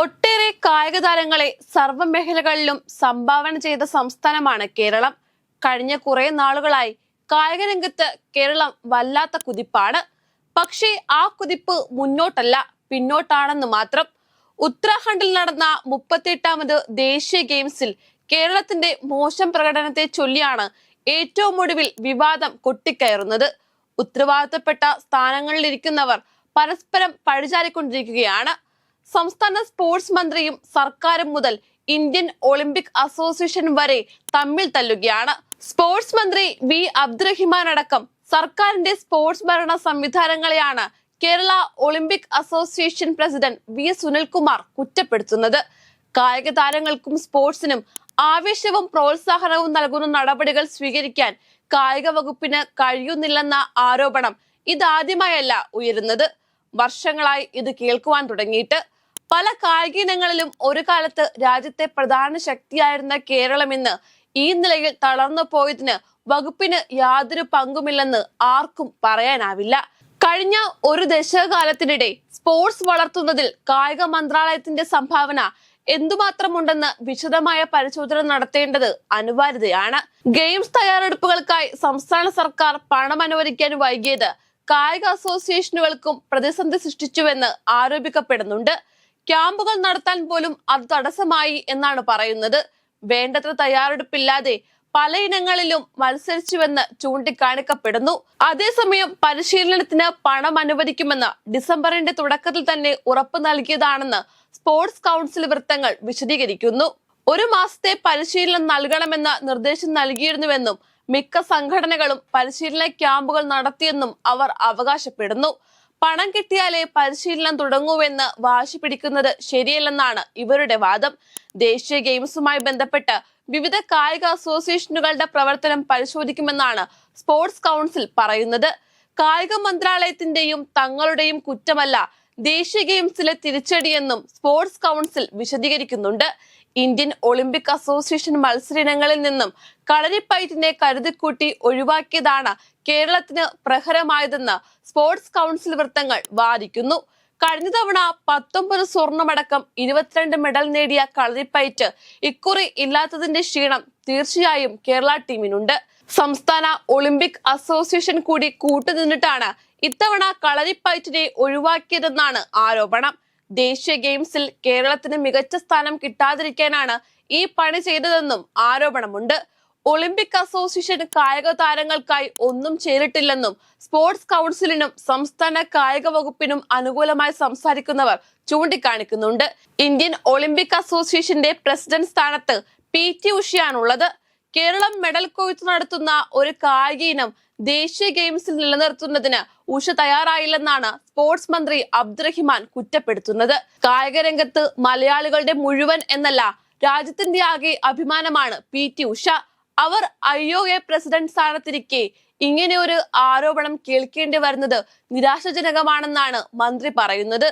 ഒട്ടേറെ കായിക താരങ്ങളെ സർവ മേഖലകളിലും സംഭാവന ചെയ്ത സംസ്ഥാനമാണ് കേരളം. കഴിഞ്ഞ കുറേ നാളുകളായി കായിക രംഗത്ത് കേരളം വല്ലാത്ത കുതിപ്പാണ്. പക്ഷേ ആ കുതിപ്പ് മുന്നോട്ടല്ല പിന്നോട്ടാണെന്ന് മാത്രം. ഉത്തരാഖണ്ഡിൽ നടന്ന മുപ്പത്തിയെട്ടാമത് ദേശീയ ഗെയിംസിൽ കേരളത്തിന്റെ മോശം പ്രകടനത്തെ ചൊല്ലിയാണ് ഏറ്റവും ഒടുവിൽ വിവാദം കൊട്ടിക്കയറുന്നത്. ഉത്തരവാദിത്തപ്പെട്ട സ്ഥാനങ്ങളിലിരിക്കുന്നവർ പരസ്പരം പഴിചാരിക്കൊണ്ടിരിക്കുകയാണ്. സംസ്ഥാന സ്പോർട്സ് മന്ത്രിയും സർക്കാരും മുതൽ ഇന്ത്യൻ ഒളിമ്പിക് അസോസിയേഷൻ വരെ തമ്മിൽ തല്ലുകയാണ്. സ്പോർട്സ് മന്ത്രി വി അബ്ദുറഹിമാൻ അടക്കം സർക്കാരിന്റെ സ്പോർട്സ് ഭരണ സംവിധാനങ്ങളെയാണ് Kerala Olympic association president V Sunilkumar കുറ്റപ്പെടുത്തുന്നത്. കായിക താരങ്ങൾക്കും സ്പോർട്സിനും ആവേശവും പ്രോത്സാഹനവും നൽകുന്ന നടപടികൾ സ്വീകരിക്കാൻ കായിക വകുപ്പിന് കഴിയുന്നില്ലെന്ന ആരോപണം ഇതാദ്യമായല്ല ഉയരുന്നത്. വർഷങ്ങളായി ഇത് കേൾക്കുവാൻ തുടങ്ങിയിട്ട്. പല കായിക ഇനങ്ങളിലും ഒരു കാലത്ത് രാജ്യത്തെ പ്രധാന ശക്തിയായിരുന്ന കേരളം ഇന്ന് ഈ നിലയിൽ തളർന്നു പോയതിന് വകുപ്പിന് യാതൊരു പങ്കുമില്ലെന്ന് ആർക്കും പറയാനാവില്ല. കഴിഞ്ഞ ഒരു ദശകകാലത്തിനിടെ സ്പോർട്സ് വളർത്തുന്നതിൽ കായിക മന്ത്രാലയത്തിന്റെ സംഭാവന എന്തുമാത്രമുണ്ടെന്ന് വിശദമായ പരിശോധന നടത്തേണ്ടത് അനിവാര്യതയാണ്. ഗെയിംസ് തയ്യാറെടുപ്പുകൾക്കായി സംസ്ഥാന സർക്കാർ പണം അനുവദിക്കാൻ വൈകിയത് കായിക അസോസിയേഷനുകൾക്കും പ്രതിസന്ധി സൃഷ്ടിച്ചുവെന്ന് ആരോപിക്കപ്പെടുന്നുണ്ട്. ക്യാമ്പുകൾ നടത്താൻ പോലും അത് തടസ്സമായി എന്നാണ് പറയുന്നത്. വേണ്ടത്ര തയ്യാറെടുപ്പില്ലാതെ പലയിനങ്ങളിലും മത്സരിച്ചുവെന്ന് ചൂണ്ടിക്കാണിക്കപ്പെടുന്നു. അതേസമയം പരിശീലനത്തിന് പണം അനുവദിക്കുമെന്ന് ഡിസംബറിന്റെ തുടക്കത്തിൽ തന്നെ ഉറപ്പ് നൽകിയതാണെന്ന് സ്പോർട്സ് കൗൺസിൽ വൃത്തങ്ങൾ വിശദീകരിക്കുന്നു. ഒരു മാസത്തെ പരിശീലനം നൽകണമെന്ന നിർദ്ദേശം നൽകിയിരുന്നുവെന്നും മിക്ക സംഘടനകളും പരിശീലന ക്യാമ്പുകൾ നടത്തിയെന്നും അവർ അവകാശപ്പെടുന്നു. പണം കിട്ടിയാലേ പരിശീലനം തുടങ്ങൂവെന്ന് വാശി പിടിക്കുന്നത് ശരിയല്ലെന്നാണ് ഇവരുടെ വാദം. ദേശീയ ഗെയിംസുമായി ബന്ധപ്പെട്ട് വിവിധ കായിക അസോസിയേഷനുകളുടെ പ്രവർത്തനം പരിശോധിക്കുമെന്നാണ് സ്പോർട്സ് കൗൺസിൽ പറയുന്നത്. കായിക മന്ത്രാലയത്തിന്റെയും തങ്ങളുടെയും കുറ്റമല്ല ദേശീയ ഗെയിംസിലെ തിരിച്ചടിയെന്നും സ്പോർട്സ് കൗൺസിൽ വിശദീകരിക്കുന്നുണ്ട്. ഇന്ത്യൻ ഒളിമ്പിക് അസോസിയേഷൻ മത്സര ഇനങ്ങളിൽ നിന്നും കളരിപ്പയറ്റിനെ കരുതിക്കൂട്ടി ഒഴിവാക്കിയതാണ് കേരളത്തിന് പ്രഹരമായതെന്ന് സ്പോർട്സ് കൗൺസിൽ വൃത്തങ്ങൾ വാദിക്കുന്നു. കഴിഞ്ഞ തവണ പത്തൊമ്പത് സ്വർണമടക്കം ഇരുപത്തിരണ്ട് മെഡൽ നേടിയ കളരിപ്പയറ്റ് ഇക്കുറി ഇല്ലാത്തതിന്റെ ക്ഷീണം തീർച്ചയായും കേരള ടീമിനുണ്ട്. സംസ്ഥാന ഒളിമ്പിക് അസോസിയേഷൻ കൂടി കൂട്ടുനിന്നിട്ടാണ് ഇത്തവണ കളരിപ്പയറ്റിനെ ഒഴിവാക്കിയതെന്നാണ് ആരോപണം. ദേശീയ ഗെയിംസിൽ കേരളത്തിന് മികച്ച സ്ഥാനം കിട്ടാതിരിക്കാനാണ് ഈ പണി ചെയ്തതെന്നും ആരോപണമുണ്ട്. ഒളിമ്പിക് അസോസിയേഷൻ കായിക താരങ്ങൾക്കായി ഒന്നും ചെയ്തിട്ടില്ലെന്നും സ്പോർട്സ് കൗൺസിലിനും സംസ്ഥാന കായിക വകുപ്പിനും അനുകൂലമായി സംസാരിക്കുന്നവർ ചൂണ്ടിക്കാണിക്കുന്നുണ്ട്. ഇന്ത്യൻ ഒളിമ്പിക് അസോസിയേഷന്റെ പ്രസിഡന്റ് സ്ഥാനത്ത് പി ടി ഉഷയാണുള്ളത്. കേരളം മെഡൽ കൊയ്ത്ത് നടത്തുന്ന ഒരു കായിക ഇനം ദേശീയ ഗെയിംസിൽ നിലനിർത്തുന്നതിന് ഉഷ തയ്യാറായില്ലെന്നാണ് സ്പോർട്സ് മന്ത്രി അബ്ദുറഹിമാൻ കുറ്റപ്പെടുത്തുന്നത്. കായിക രംഗത്ത് മലയാളികളുടെ മുഴുവൻ എന്നല്ല രാജ്യത്തിന്റെ ആകെ അഭിമാനമാണ് പി ടി ഉഷ. അവർ ഐ ഒ എ പ്രസിഡന്റ് സ്ഥാനത്തിരിക്കെ ഇങ്ങനെ ഒരു ആരോപണം കേൾക്കേണ്ടി വരുന്നത് നിരാശാജനകമാണെന്നാണ് മന്ത്രി പറയുന്നത്.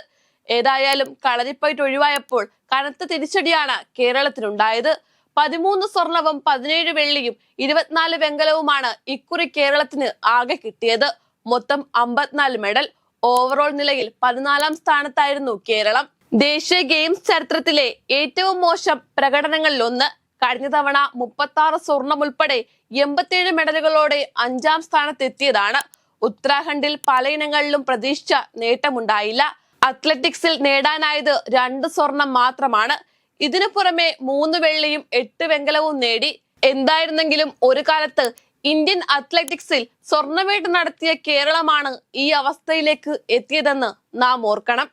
ഏതായാലും കളരിപ്പയറ്റ് ഒഴിവായപ്പോൾ കനത്ത തിരിച്ചടിയാണ് കേരളത്തിനുണ്ടായത്. പതിമൂന്ന് സ്വർണവും പതിനേഴ് വെള്ളിയും ഇരുപത്തിനാല് വെങ്കലവുമാണ് ഇക്കുറി കേരളത്തിന് ആകെ കിട്ടിയത്. മൊത്തം അമ്പത്തിനാല് മെഡൽ. ഓവറോൾ നിലയിൽ പതിനാലാം സ്ഥാനത്തായിരുന്നു കേരളം. ദേശീയ ഗെയിംസ് ചരിത്രത്തിലെ ഏറ്റവും മോശം പ്രകടനങ്ങളിൽ ഒന്ന് കഴിഞ്ഞ തവണ മുപ്പത്തി സ്വർണം ഉൾപ്പെടെ എൺപത്തിയേഴ് മെഡലുകളോടെ അഞ്ചാം സ്ഥാനത്തെത്തിയതാണ്. ഉത്തരാഖണ്ഡിൽ പലയിനങ്ങളിലും പ്രതീക്ഷിച്ച നേട്ടമുണ്ടായില്ല. അത്ലറ്റിക്സിൽ നേടാനായത് രണ്ട് സ്വർണം മാത്രമാണ്. ഇതിനു പുറമെ മൂന്ന് വെള്ളിയും എട്ട് വെങ്കലവും നേടി. എന്തായിരുന്നെങ്കിലും ഒരു കാലത്ത് ഇന്ത്യൻ അത്ലറ്റിക്സിൽ സ്വർണവേട്ട് നടത്തിയ കേരളമാണ് ഈ അവസ്ഥയിലേക്ക് എത്തിയതെന്ന് നാം ഓർക്കണം.